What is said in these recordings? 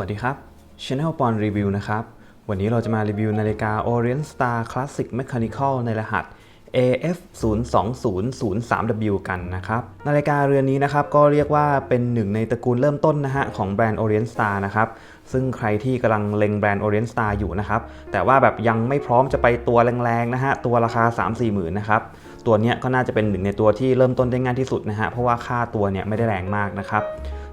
วัสดีครับ Channel ปอนรีวิวนะครับ วันนี้เราจะมารีวิวนาฬิกา Orient Star Classic Mechanical ในรหัส AF 0 2 0 0 3 W กันนะครับ นาฬิกาเรือนนี้นะครับก็เรียกว่าเป็นหนึ่งในตระกูลเริ่มต้นนะฮะของแบรนด์ Orient Star นะครับซึ่งใครที่กำลังเล็งแบรนด์ Orient Star อยู่นะครับ แต่ว่าแบบยังไม่พร้อมจะไปตัวแรงๆนะฮะตัวราคา 3-4 หมื่นนะครับ ตัวเนี้ยก็น่าจะเป็นหนึ่งในตัวที่เริ่มต้นได้ง่ายที่สุดนะฮะเพราะว่าค่าตัวเนี่ยไม่ได้แรงมากนะครับ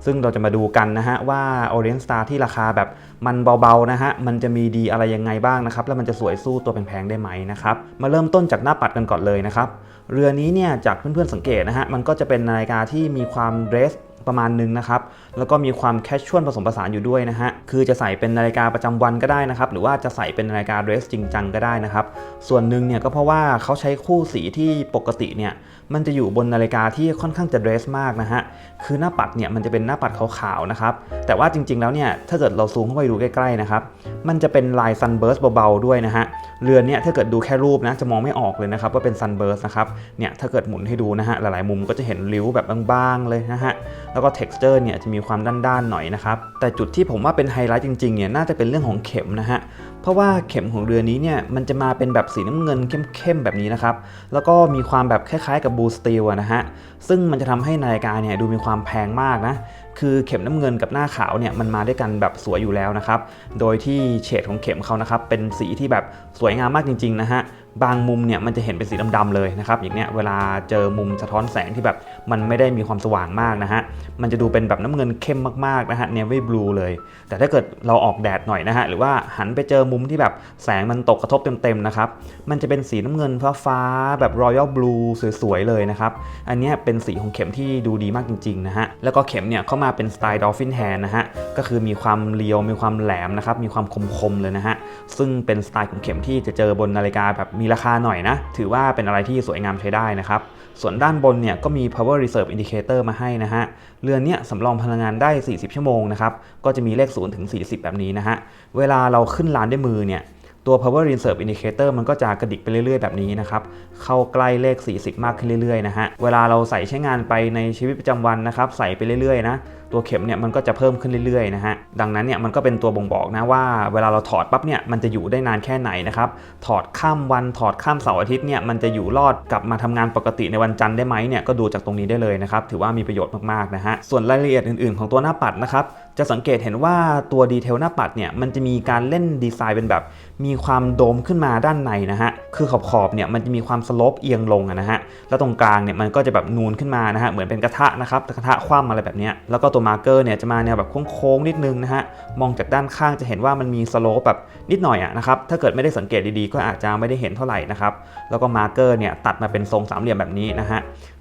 ซึ่งเราจะมาดูกันนะฮะว่า Orient Star ที่ราคาแบบมันเบาๆนะฮะมันจะมีดีอะไรยังไงบ้างนะครับแล้วมันจะสวยสู้ตัวแพงๆได้ไหมนะครับมาเริ่มต้นจากหน้าปัดกันก่อนเลยนะครับเรือนี้เนี่ยจากเพื่อนๆสังเกตนะฮะมันก็จะเป็นนาฬิกาที่มีความเดรส ประมาณหนึงนะครับ แล้วก็มีความแคชชวลผสมผสานอยู่ด้วยนะฮะ คือจะใส่เป็นนาฬิกาประจำวันก็ได้นะครับ หรือว่าจะใส่เป็นนาฬิกาเดรสจริงจังก็ได้นะครับ ส่วนหนึ่งเนี่ยก็เพราะว่าเขาใช้คู่สีที่ปกติเนี่ย มันจะอยู่บนนาฬิกาที่ค่อนข้างจะเดรสมากนะฮะ คือหน้าปัดเนี่ยมันจะเป็นหน้าปัดขาวๆนะครับ แต่ว่าจริงๆแล้วเนี่ย ถ้าเกิดเราซูมเข้าไปดูใกล้ๆนะครับ มันจะเป็นลายซันเบิร์สเบาๆด้วยนะฮะ เรือนเนี่ยถ้าเกิดดูแค่รูปนะจะมองไม่ออกเลยนะครับว่าเป็นซันเบิร์สนะครับ เนี่ยถ้าเกิดหมุนให้ดูนะฮะหลายๆมุมก็จะเห็นริ้วแบบบางๆเลยนะฮะ แล้วก็ texture เนี่ยจะมีความด้านๆหน่อยนะครับแต่จุดที่ผมว่าเป็นไฮไลท์จริงๆเนี่ยน่าจะเป็นเรื่องของเข็มนะฮะเพราะว่าเข็มของเรือนี้เนี่ยมันจะมาเป็นแบบสีน้ำเงินเข้มๆแบบนี้นะครับแล้วก็มีความแบบคล้ายๆกับบูสตีลนะฮะซึ่งมันจะทำให้นาฬิกาเนี่ยดูมีความแพงมากนะคือเข็มน้ำเงินกับหน้าขาวเนี่ยมันมาด้วยกันแบบสวยอยู่แล้วนะครับโดยที่เฉดของเข็มเขานะครับเป็นสีที่แบบสวยงามมากจริงๆนะฮะ บางมุมเนี่ยมันจะเห็นเป็นสีดำๆเลยนะครับอย่างเนี้ยเวลาเจอมุมสะท้อนแสงที่แบบมันไม่ได้มีความสว่างมากนะฮะมันจะดูเป็นแบบน้ำเงินเข้มมากๆนะฮะเนวี่บลูเลย แต่ถ้าเกิดเราออกแดดหน่อยนะฮะหรือว่าหันไปเจอมุมที่แบบแสงมันตกกระทบเต็มๆนะครับมันจะเป็นสีน้ำเงินฟ้าๆแบบรอยัลบลูสวยๆเลยนะครับอันนี้เป็นสีของเข็มที่ดูดีมากจริงๆนะฮะแล้วก็เข็มเนี่ยเข้ามาเป็นสไตล์ดอฟฟินแฮนนะฮะ ก็คือมีความเรียวมีความแหลมนะครับมีความคมๆเลยนะฮะซึ่งเป็นสไตล์ของเข็มที่จะเจอบนนาฬิกาแบบมีราคาหน่อยนะ ถือว่าเป็นอะไรที่สวยงามใช้ได้นะครับส่วนด้านบนเนี่ยก็มี power reserve indicator มาให้นะฮะเรือนเนี้ยสำรองพลังงานได้ 40 ชั่วโมงนะครับก็จะมีเลข0ถึง40 แบบนี้นะฮะเวลาเราขึ้นลานด้วยมือเนี่ยตัว power reserve indicator มันก็จะกระดิกไปเรื่อยๆ แบบนี้นะครับ เข้าใกล้เลข 40 มากขึ้นเรื่อยๆ นะฮะ เวลาเราใส่ใช้งานไปในชีวิตประจำวันนะครับ ใส่ไปเรื่อยๆ นะตัวเข็มเนี่ยมันก็จะเพิ่มขึ้นเรื่อยๆนะฮะดังนั้นเนี่ยมันก็เป็นตัวบ่งบอกนะว่าเวลาเราถอดปั๊บเนี่ยมันจะอยู่ได้นานแค่ไหนนะครับถอดข้ามวันถอดข้ามเสาร์อาทิตย์เนี่ยมันจะอยู่รอดกลับมาทำงานปกติในวันจันทร์ได้ไหมเนี่ยก็ดูจากตรงนี้ได้เลยนะครับถือว่ามีประโยชน์มากๆนะฮะส่วนรายละเอียดอื่นๆ ของตัวหน้าปัดนะครับจะสังเกตเห็นว่าตัวดีเทลหน้าปัดเนี่ยมันจะมีการเล่นดีไซน์เป็นแบบ มีความโดมขึ้นมาด้านในนะฮะคือขอบขอบเนี่ยมันจะมีความสลปเอียงลงนะฮะแล้วตรงกลางเนี่ยมันก็จะแบบนูนขึ้นมานะฮะเหมือนเป็นกระทะนะครับกระทะคว่ำอะไรแบบนี้แล้วก็ตัวมาร์เกอร์เนี่ยจะมาแนวแบบโค้งๆนิดนึงนะฮะ มองจากด้านข้างจะเห็นว่ามันมีสโลปแบบนิดหน่อยอะนะครับ ถ้าเกิดไม่ได้สังเกตดีๆ ก็อาจจะไม่ได้เห็นเท่าไหร่นะครับ แล้วก็มาร์เกอร์เนี่ยตัดมาเป็นทรงสามเหลี่ยมแบบนี้นะฮะ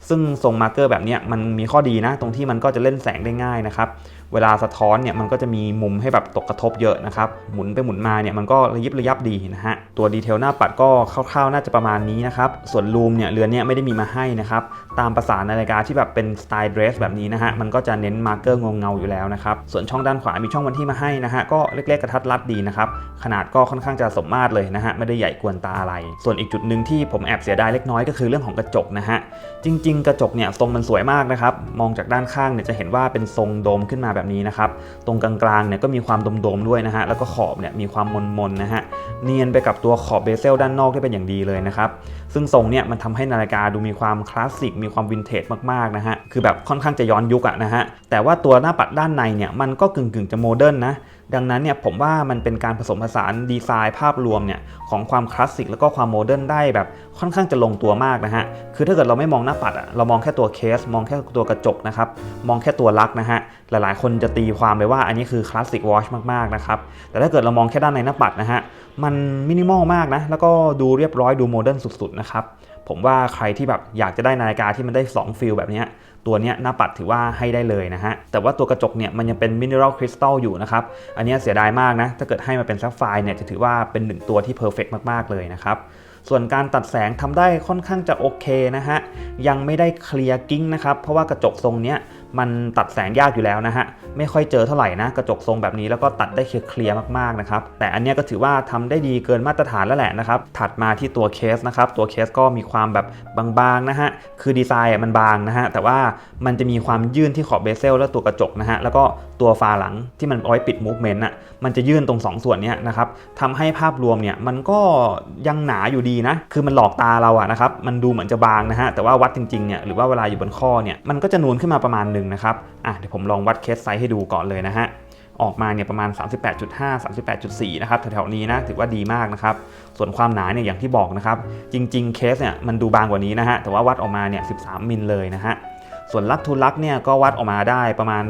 ซึ่งทรงมาร์เกอร์แบบเนี้ยมันมีข้อดีนะ ตรงที่มันก็จะเล่นแสงได้ง่ายนะครับเวลาสะท้อนเนี่ยมันก็จะมีมุมให้แบบตกกระทบเยอะนะครับ หมุนไปหมุนมาเนี่ยมันก็ระยิบระยับดีนะฮะ ตัวดีเทลหน้าปัดก็คร่าวๆน่าจะประมาณนี้นะครับ ส่วนลูมเนี่ยเรือนเนี่ยไม่ได้มีมาให้นะครับ ตามภาษานาฬิกาที่แบบเป็นสไตล์เดรสแบบนี้นะฮะ มันก็จะเน้นมาร์เกอร์งงเงาอยู่แล้วนะครับ ส่วนช่องด้านขวามีช่องวันที่มาให้นะฮะ ก็เล็กๆกระทัดรัดดีนะครับ ขนาดก็ค่อนข้างจะสมมาตรเลยนะฮะ ไม่ได้ใหญ่กวนตาอะไร ส่วนอีกจุดหนึ่งที่ผมแอบเสียดายเล็กน้อยก็คือเรื่องของกระจกนะฮะ จริง ๆ กระจกเนี่ยทรงมันสวยมากนะครับ มองจากด้านข้างเนี่ยจะเห็นว่าเป็นทรงโดมขึ้นมาแบบนี้นะครับ ตรงกลางๆเนี่ยก็มีความโดมๆด้วยนะฮะ แล้วก็ขอบเนี่ยมีความมนๆนะฮะ เนียนไปกับตัวขอบเบเซลด้านนอกได้เป็นอย่างดีเลยนะครับ ซึ่งทรงเนี่ยมันทำให้นาฬิกาดูมีความคลาสสิก มีความวินเทจมากๆนะฮะ คือแบบค่อนข้างจะย้อนยุคอะนะฮะ แต่ว่าตัวหน้าปัดด้านในเนี่ยมันก็กึ่งๆจะโมเดิร์นนะ ดังนั้นเนี่ยผมว่ามันเป็นการผสมผสานดีไซน์ภาพรวมเนี่ยของความคลาสสิกแล้วก็ความโมเดิร์นได้แบบค่อนข้างจะลงตัวมากนะฮะ คือถ้าเกิดเราไม่มองหน้าปัดอะเรามองแค่ตัวเคส มองแค่ตัวกระจกนะครับ มองแค่ตัวลักนะฮะ หลายๆ คนจะตีความเลยว่าอันนี้คือคลาสสิกวอชมากๆนะครับ แต่ถ้าเกิดเรามองแค่ด้านในหน้าปัดนะฮะ มันมินิมอลมากนะ แล้วก็ดูเรียบร้อยดูโมเดิร์นสุดๆนะครับ ผมว่าใครที่แบบอยากจะได้นาฬิกาที่มันได้ 2 ฟิลแบบนี้ตัวนี้หน้าปัดถือว่าให้ได้เลยนะฮะ แต่ว่าตัวกระจกเนี่ยมันยังเป็นมินเนอรัลคริสตัลอยู่นะครับ อันนี้เสียดายมากนะ ถ้าเกิดให้มาเป็นซัฟไฟร์เนี่ยจะถือว่าเป็นหนึ่งตัวที่เพอร์เฟกมาก ๆ เลยนะครับ ส่วนการตัดแสงทำได้ค่อนข้างจะโอเคนะฮะ ยังไม่ได้เคลียร์กิ้งนะครับ เพราะว่ากระจกทรงเนี้ย มันตัดแสงยากอยู่แล้วนะฮะ ไม่ค่อยเจอเท่าไหร่นะ กระจกทรงแบบนี้แล้วก็ตัดได้เคลียร์มากๆนะครับ แต่อันนี้ก็ถือว่าทำได้ดีเกินมาตรฐานแล้วแหละนะครับ ถัดมาที่ตัวเคสนะครับ ตัวเคสก็มีความแบบบางๆนะฮะ คือดีไซน์มันบางนะฮะ แต่ว่ามันจะมีความยื่นที่ขอบเบเซลและตัวกระจกนะฮะ แล้วก็ตัวฝาหลังที่มันเอาไว้ปิดมูฟเมนต์อะ มันจะยื่นตรง 2 ส่วนนี้นะครับทำให้ภาพรวมเนี่ยมันก็ยังหนาอยู่ดีนะ คือมันหลอกตาเราอะนะครับ มันดูเหมือนจะบางนะฮะ แต่ว่าวัดจริงๆเนี่ย หรือว่าเวลาอยู่บนข้อเนี่ย มันก็จะนูนขึ้นมาประมาณหนึ่งนะครับอะเดี๋ยวผมลองวัดเคสไซส์ให้ดูก่อนเลยนะฮะออกมาเนี่ยประมาณ 38.5 38.4 นะครับแถวๆนี้นะถือว่าดีมากนะครับ ส่วนความหนาเนี่ยอย่างที่บอกนะครับ จริง ๆ เคสเนี่ยมันดูบางกว่านี้นะฮะแต่ว่าวัดออกมาเนี่ย 13 มิลเลยนะฮะ ส่วนลักทูลักเนี่ยก็วัดออกมาได้ประมาณ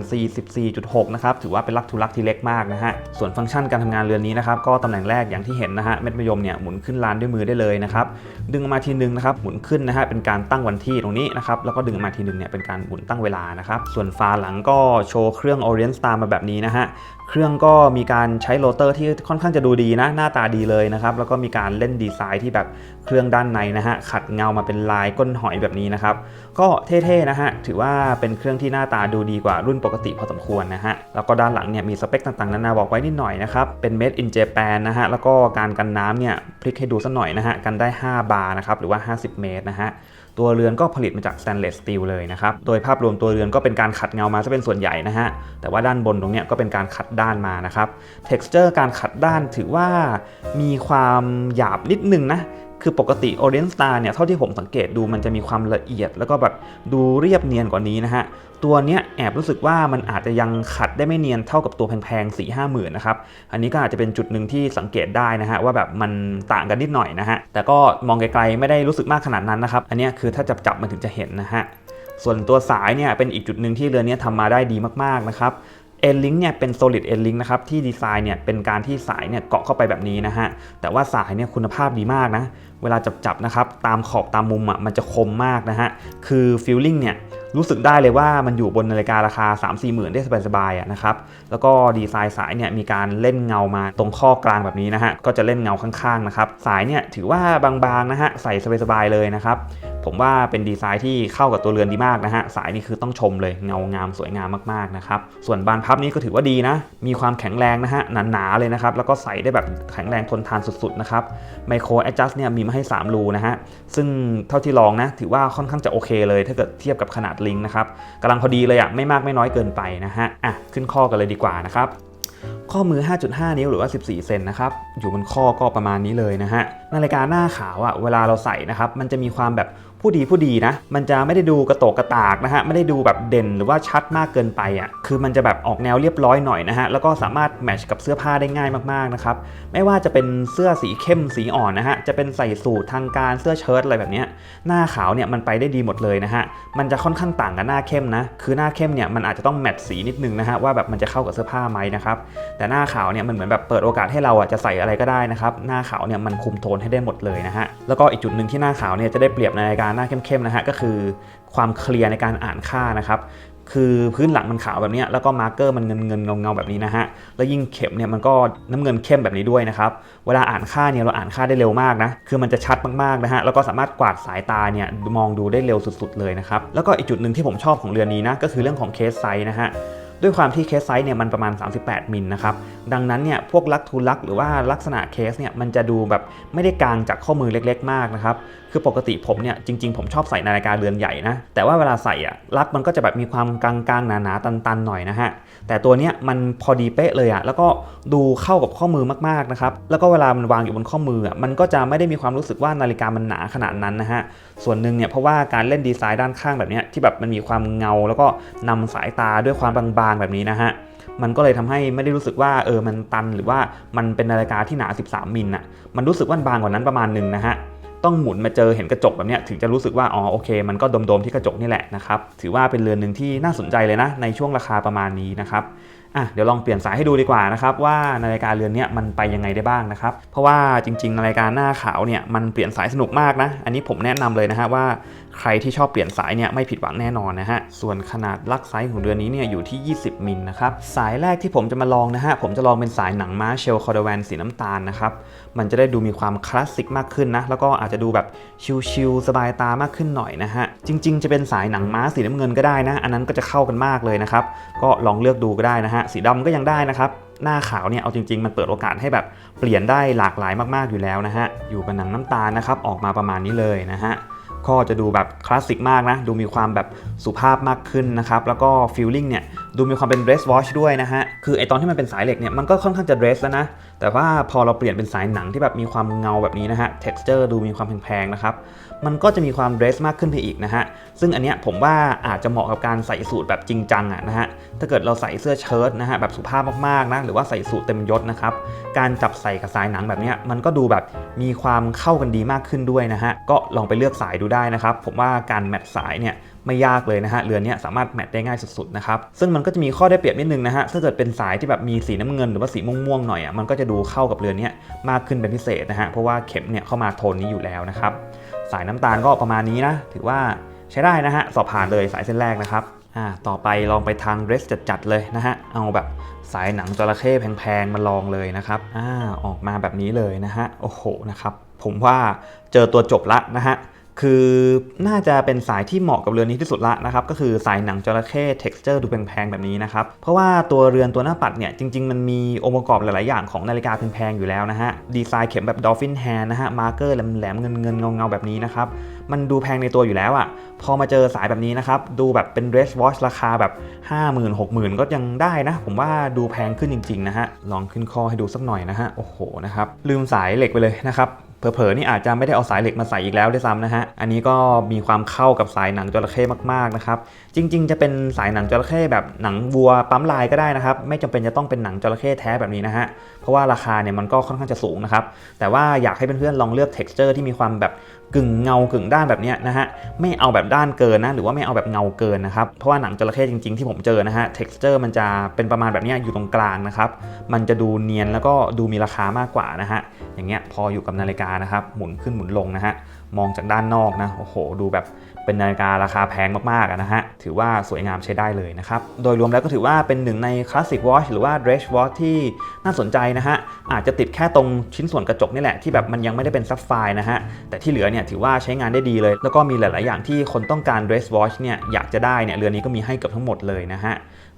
44.6 นะครับ ถือว่าเป็นลักทูลักที่เล็กมากนะฮะ ส่วนฟังก์ชันการทำงานเรือนนี้นะครับ ก็ตำแหน่งแรกอย่างที่เห็นนะฮะ เม็ดมะยมเนี่ยหมุนขึ้นลานด้วยมือได้เลยนะครับ ดึงมาทีนึงนะครับ หมุนขึ้นนะฮะ เป็นการตั้งวันที่ตรงนี้นะครับ แล้วก็ดึงมาทีนึงเนี่ยเป็นการหมุนตั้งเวลานะครับ ส่วนฝาหลังก็โชว์เครื่อง Orient Star มาแบบนี้นะฮะเครื่องก็มีการใช้โรเตอร์ที่ค่อนข้างจะดูดีนะ หน้าตาดีเลยนะครับ แล้วก็มีการเล่นดีไซน์ที่แบบเครื่องด้านในนะฮะ ขัดเงามาเป็นลายก้นหอยแบบนี้นะครับ ก็เท่ๆนะฮะ ถือว่าเป็นเครื่องที่หน้าตาดูดีกว่ารุ่นปกติพอสมควรนะฮะ แล้วก็ด้านหลังเนี่ยมีสเปคต่างๆนานาบอกไว้นิดหน่อยนะครับ เป็น made in Japan นะฮะ แล้วก็การกันน้ำเนี่ยพลิกให้ดูสักหน่อยนะฮะ กันได้ 5 บาร์นะครับ หรือว่า 50 เมตรนะฮะ ตัวเรือนก็ผลิตมาจากสแตนเลสสตีลเลยนะครับ โดยภาพรวมตัวเรือนก็เป็นการขัดเงามาซะเป็นส่วนใหญ่นะฮะ แต่ว่าด้านบนตรงเนี้ยก็เป็นการขัดด้านมานะครับ เท็กซ์เจอร์การขัดด้านถือว่ามีความหยาบนิดนึงนะ คือปกติ Orient Star เนี่ยเท่าที่ผมสังเกตดูมันจะมีความละเอียด แล้วก็แบบดูเรียบเนียนกว่านี้นะฮะ ตัวเนี้ยแอบรู้สึกว่ามันอาจจะยังขัดได้ไม่เนียนเท่ากับตัวแพงๆ4 5หมื่นนะครับ อันนี้ก็อาจจะเป็นจุดหนึ่งที่สังเกตได้นะฮะ ว่าแบบมันต่างกันนิดหน่อยนะฮะ แต่ก็มองไกลๆไม่ได้รู้สึกมากขนาดนั้นนะครับ อันนี้คือถ้าจับจับมันถึงจะเห็นนะฮะ ส่วนตัวสายเนี่ยเป็นอีกจุดหนึ่งที่เรือเนี้ยทำมาได้ดีมากๆนะครับเอ็นลิงเนี่ยเป็น solid เอ็นลิงนะครับที่ดีไซน์เนี่ยเป็นการที่สายเนี่ยเกาะเข้าไปแบบนี้นะฮะแต่ว่าสายเนี่ยคุณภาพดีมากนะ เวลาจับจับนะครับตามขอบตามมุมอะมันจะคมมากนะฮะคือฟิลลิ่งเนี่ยรู้สึกได้เลยว่ามันอยู่บนนาฬิการาคา 3 4หมื่นได้สบายๆอะนะครับแล้วก็ดีไซน์สายเนี่ยมีการเล่นเงามาตรงข้อกลางแบบนี้นะฮะก็จะเล่นเงาข้างๆนะครับสายเนี่ยถือว่าบางๆนะฮะใส่สบายๆเลยนะครับ ผมว่าเป็นดีไซน์ที่เข้ากับตัวเรือนดีมากนะฮะ สายนี่คือต้องชมเลยเงางามสวยงามมากๆนะครับ ส่วนบานพับนี้ก็ถือว่าดีนะ มีความแข็งแรงนะฮะหนาๆเลยนะครับ แล้วก็ใส่ได้แบบแข็งแรงทนทานสุดๆนะครับไมโครแอดจัสเนี่ยมีมาให้ 3 รูนะฮะ ซึ่งเท่าที่ลองนะถือว่าค่อนข้างจะโอเคเลย ถ้าเกิดเทียบกับขนาดลิงนะครับกำลังพอดีเลยอะไม่มากไม่น้อยเกินไปนะฮะอะขึ้นข้อกันเลยดีกว่านะครับข้อมือ 5.5 นิ้วหรือว่า 14 เซนนะครับ อยู่บนข้อก็ประมาณนี้เลยนะฮะ นาฬิกาหน้าขาวอะเวลาเราใส่นะครับ มันจะมีความแบบ ผู้ดีผู้ดีนะ มันจะไม่ได้ดูกระโตกกระตากนะฮะ ไม่ได้ดูแบบเด่นหรือว่าชัดมากเกินไปอะคือมันจะแบบออกแนวเรียบร้อยหน่อยนะฮะ แล้วก็สามารถแมทช์กับเสื้อผ้าได้ง่ายมากๆนะครับ ไม่ว่าจะเป็นเสื้อสีเข้มสีอ่อนนะฮะ จะเป็นใส่สูททางการเสื้อเชิ้ตอะไรแบบนี้ หน้าขาวเนี่ยมันไปได้ดีหมดเลยนะฮะ มันจะค่อนข้างต่างกับหน้าเข้มนะ คือหน้าเข้มเนี่ยมันอาจจะต้องแมทสีนิดนึงนะฮะว่าแบบมันจะเข้ากับเสื้อผ้าไหมนะครับ แต่หน้าขาวเนี่ยมันเหมือนแบบเปิดโอกาสให้เราอะจะใส่อะไรก็ได้นะครับ หน้าขาวเนี่ยมันคุมโทนให้ได้หมดเลยนะฮะ แล้วก็อีกจุดหนึ่งที่หน้าขาวเนี่ยจะได้เปรียบในรายการหน้าเข้มๆนะฮะก็คือความเคลียร์ในการอ่านค่านะครับคือพื้นหลังมันขาวแบบนี้แล้วก็มาร์กเกอร์มันเงินเงินเงาเงาแบบนี้นะฮะแล้วยิ่งเข็มเนี่ยมันก็น้ำเงินเข้มแบบนี้ด้วยนะครับเวลาอ่านค่าเนี่ยเราอ่านค่าได้เร็วมากนะคือมันจะชัดมากๆนะฮะแล้วก็สามารถกวาดสายตาเนี่ยมองดูได้เร็วสุดๆเลยนะครับแล้วก็อีกจุดหนึ่งที่ผมชอบของเรือนนี้นะก็คือเรื่องของเคสไซส์นะฮะด้วยความที่เคสไซส์เนี่ยมันประมาณ 38 มิลนะครับดังนั้นเนี่ยพวกลักทูลักหรือว่าลักษณะเคสเนี่ยมันจะดูแบบไม่ได้กลางจากข้อมือเล็ก ๆ มากนะครับ คือปกติผมเนี่ยจริง ๆ ผมชอบใส่นาฬิกาเรือนใหญ่นะ แต่ว่าเวลาใส่อะลักมันก็จะแบบมีความกลางๆหนาๆตันๆหน่อยนะฮะ แต่ตัวเนี้ยมันพอดีเป๊ะเลยอะแล้วก็ดูเข้ากับข้อมือมากๆนะครับ แล้วก็เวลามันวางอยู่บนข้อมืออะมันก็จะไม่ได้มีความรู้สึกว่านาฬิกามันหนาขนาดนั้นนะฮะ ส่วนหนึ่งเนี่ยเพราะว่าการเล่นดีไซน์ด้านข้างแบบเนี้ยที่แบบมันมีความเงา แล้วก็นำสายตาด้วยความบางๆแบบนี้นะฮะมันก็เลยทำให้ไม่ได้รู้สึกว่าเออมันตันหรือว่ามันเป็นนาฬิกาที่หนา 13 มิลน่ะ มันรู้สึกว่าบางกว่านั้นประมาณหนึ่งนะฮะ ต้องหมุนมาเจอเห็นกระจกแบบนี้ถึงจะรู้สึกว่าอ๋อโอเค มันก็ดมๆที่กระจกนี่แหละนะครับถือว่าเป็นเรือนหนึ่งที่น่าสนใจเลยนะ ในช่วงราคาประมาณนี้นะครับอะเดี๋ยวลองเปลี่ยนสายให้ดูดีกว่านะครับว่านาฬิกาเรือนนี้มันไปยังไงได้บ้างนะครับเพราะว่าจริง ๆ นาฬิกาหน้าขาวเนี่ยมันเปลี่ยนสายสนุกมากนะ อันนี้ผมแนะนำเลยนะฮะว่า ใครที่ชอบเปลี่ยนสายเนี่ยไม่ผิดหวังแน่นอนนะฮะ ส่วนขนาดลักไซส์ของเรือนนี้เนี่ยอยู่ที่ 20 มิลนะครับ สายแรกที่ผมจะมาลองนะฮะ ผมจะลองเป็นสายหนังม้าเชลคอร์ดแวนสีน้ำตาลนะครับ มันจะได้ดูมีความคลาสสิกมากขึ้นนะ แล้วก็อาจจะดูแบบชิลๆสบายตามากขึ้นหน่อยนะฮะ จริง ๆ จะเป็นสายหนังม้าสีน้ำเงินก็ได้นะ อันนั้นก็จะเข้ากันมากเลยนะครับ ก็ลองเลือกดูก็ได้นะฮะ สีดำก็ยังได้นะครับหน้าขาวเนี่ยเอาจริงๆ มันเปิดโอกาสให้แบบเปลี่ยนได้หลากหลายมากๆอยู่แล้วนะฮะ อยู่กับหนังน้ำตาลนะครับออกมาประมาณนี้เลยนะฮะ ก็จะดูแบบคลาสสิกมากนะ ดูมีความแบบสุภาพมากขึ้นนะครับ แล้วก็ฟิลลิ่งเนี่ยดูมีความเป็น dress watch ด้วยนะฮะ คือไอตอนที่มันเป็นสายเหล็กเนี่ยมันก็ค่อนข้างจะ dress แล้วนะ แต่ว่าพอเราเปลี่ยนเป็นสายหนังที่แบบมีความเงาแบบนี้นะฮะ texture ดูมีความแพงๆนะครับ มันก็จะมีความ dress มากขึ้นไปอีกนะฮะ ซึ่งอันเนี้ยผมว่าอาจจะเหมาะกับการใส่สูทแบบจริงจังอะนะฮะ ถ้าเกิดเราใส่เสื้อเชิ้ตนะฮะแบบสุภาพมากๆนะ หรือว่าใส่สูทเต็มยศนะครับ การจับใส่กับสายหนังแบบเนี้ยมันก็ดูแบบมีความเข้ากันดีมากขึ้นด้วยนะฮะ ก็ลองไปเลือกสายดูได้นะครับ ผมว่าการแมทสายเนี่ยไม่ยากเลยนะฮะเรือนนี้สามารถแมทได้ง่ายสุดๆนะครับ ซึ่งมันก็จะมีข้อได้เปรียบนิดนึงนะฮะ ถ้าเกิดเป็นสายที่แบบมีสีน้ำเงินหรือว่าสีม่วงๆหน่อยอะ มันก็จะดูเข้ากับเรือนี้มากขึ้นเป็นพิเศษนะฮะ เพราะว่าเข็มเนี่ยเข้ามาโทนนี้อยู่แล้วนะครับ สายน้ำตาลก็ประมาณนี้นะ ถือว่าใช้ได้นะฮะ สอบผ่านเลยสายเส้นแรกนะครับอ่าต่อไปลองไปทางเดรสจัดๆเลยนะฮะ เอาแบบสายหนังจระเข้แพงๆมาลองเลยนะครับอ่าออกมาแบบนี้เลยนะฮะ โอ้โหนะครับ ผมว่าเจอตัวจบละนะฮะ คือน่าจะเป็นสายที่เหมาะกับเรือนนี้ที่สุดละนะครับก็คือสายหนังจระเข้ texture ดูแพงๆแบบนี้นะครับเพราะว่าตัวเรือนตัวหน้าปัดเนี่ยจริง ๆ มันมีองค์ประกอบหลายๆอย่างของนาฬิกาแพงๆอยู่แล้วนะฮะดีไซน์เข็มแบบ dolphin hand นะฮะมาร์เกอร์แหลมๆเงินๆเงาๆแบบนี้นะครับมันดูแพงในตัวอยู่แล้วอะ่ะพอมาเจอสายแบบนี้นะครับดูแบบเป็น dress watch ราคาแบบ 50,000 60,000 ก็ยังได้นะ ผมว่าดูแพงขึ้นจริงๆนะฮะลองขึ้นคอให้ดูสักหน่อยนะฮะโอ้โหนะครับลืมสายเหล็กไปเลยนะครับ เผลอๆนี่อาจจะไม่ได้เอาสายเหล็กมาใส่อีกแล้วด้วยซ้ำนะฮะ อันนี้ก็มีความเข้ากับสายหนังจระเข้มากๆนะครับ จริง ๆ จะเป็นสายหนังจระเข้แบบหนังวัวปั๊มลายก็ได้นะครับ ไม่จำเป็นจะต้องเป็นหนังจระเข้แท้แบบนี้นะฮะ เพราะว่าราคาเนี่ยมันก็ค่อนข้างจะสูงนะครับ แต่ว่าอยากให้เพื่อนๆลองเลือก texture ที่มีความแบบ กึ่งเงากึ่งด้านแบบนี้นะฮะไม่เอาแบบด้านเกินนะหรือว่าไม่เอาแบบเงาเกินนะครับเพราะว่าหนังจระเข้จริงๆที่ผมเจอนะฮะ texture มันจะเป็นประมาณแบบนี้อยู่ตรงกลางนะครับมันจะดูเนียนแล้วก็ดูมีราคามากกว่านะฮะอย่างเงี้ยพออยู่กับนาฬิกานะครับหมุนขึ้นหมุนลงนะฮะมองจากด้านนอกนะโอ้โห ดูแบบ เป็นนาฬิการาคาแพงมากๆนะฮะ ถือว่าสวยงามใช้ได้เลยนะครับ โดยรวมแล้วก็ถือว่าเป็นหนึ่งในคลาสสิกวอชหรือว่า dress watch ที่น่าสนใจนะฮะ อาจจะติดแค่ตรงชิ้นส่วนกระจกนี่แหละที่แบบมันยังไม่ได้เป็นซับไฟนะฮะ แต่ที่เหลือเนี่ยถือว่าใช้งานได้ดีเลย แล้วก็มีหลาย ๆ อย่างที่คนต้องการ dress watch เนี่ยอยากจะได้เนี่ยเรือนนี้ก็มีให้เกือบทั้งหมดเลยนะฮะ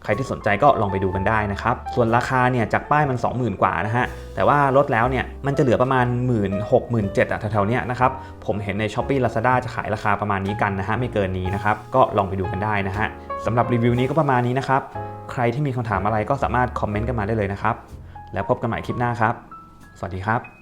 ใครที่สนใจก็ลองไปดูกันได้นะครับ ส่วนราคาเนี่ยจากป้ายมัน 20,000 กว่านะฮะ แต่ว่าลดแล้วเนี่ยมันจะเหลือประมาณ 1 6 0 0 0 7อะแถวๆเนี้ยนะครับ ผมเห็นใน s h อ p e e Lazada จะขายราคาประมาณนี้กันนะฮะไม่เกินนี้นะครับก็ลองไปดูกันได้นะฮะสำหรับรีวิวนี้ก็ประมาณนี้นะครับ ใครที่มีคำถามอะไรก็สามารถคอมเมนต์กันมาได้เลยนะครับ แล้วพบกันใหม่คลิปหน้าครับ สวัสดีครับ